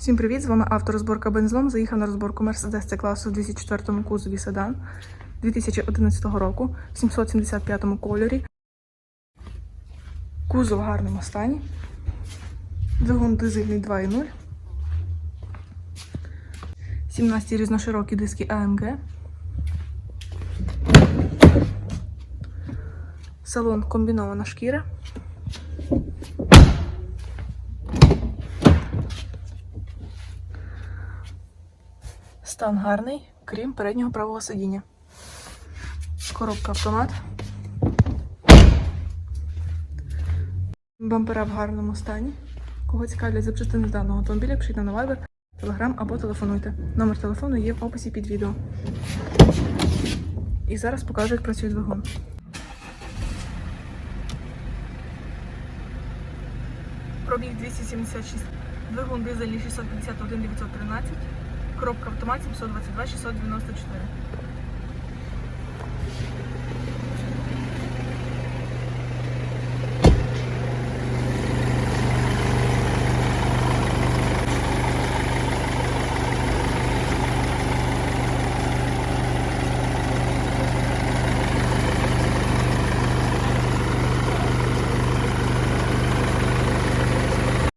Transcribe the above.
Всім привіт! З вами авторозборка бензлом. Заїхав на розборку Mercedes C класу в 2004 кузові седан 2011 року в 775 кольорі. Кузов в гарному стані. Двигун дизельний 2.0. 17 різноширокі диски AMG. Салон комбінована шкіра. Стан гарний, крім переднього правого сидіння. Коробка автомат. Бампера в гарному стані. Кого цікавлять запчастини з даного автомобіля, пишіть на Viber, Telegram або телефонуйте. Номер телефону є в описі під відео. І зараз покажу, як працює двигун. Пробіг 276. Двигун дизельний 651 913. Коробка автомат 722 694.